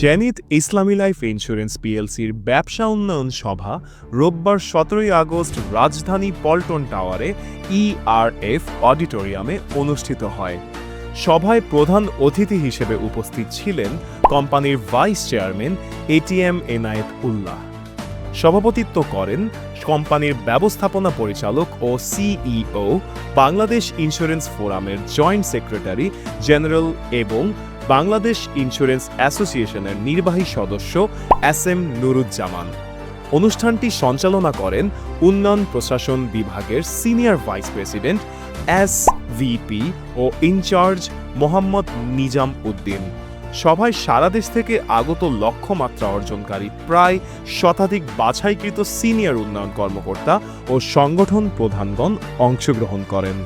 Zenit ইসলামী life insurance পিএলসির ব্যবসা উন্নয়ন সভা রোববার সতেরোই আগস্ট রাজধানী পল্টন টাওয়ারে ইআরএফ অডিটোরিয়ামে অনুষ্ঠিত হয়। সভায় প্রধান অতিথি হিসেবে উপস্থিত ছিলেন কোম্পানির vice chairman ATM Enayet Ullah. সভাপতিত্ব করেন কোম্পানির ব্যবস্থাপনা পরিচালক ও সিইও বাংলাদেশ ইন্স্যুরেন্স ফোরামের জয়েন্ট সেক্রেটারি জেনারেল এবং বাংলাদেশ ইন্স্যুরেন্স অ্যাসোসিয়েশনের নির্বাহী সদস্য এস এম নুরুজ্জামান। অনুষ্ঠানটি সঞ্চালনা করেন উন্নয়ন প্রশাসন বিভাগের senior vice president, S VP ও ইনচার্জ মোহাম্মদ নিজাম উদ্দিন। সভায় সারা দেশ থেকে আগত লক্ষ্যমাত্রা অর্জনকারী প্রায় শতাধিক বাছাইকৃত সিনিয়র উন্নয়ন কর্মকর্তা ও সংগঠন প্রধানগণ অংশগ্রহণ করেন।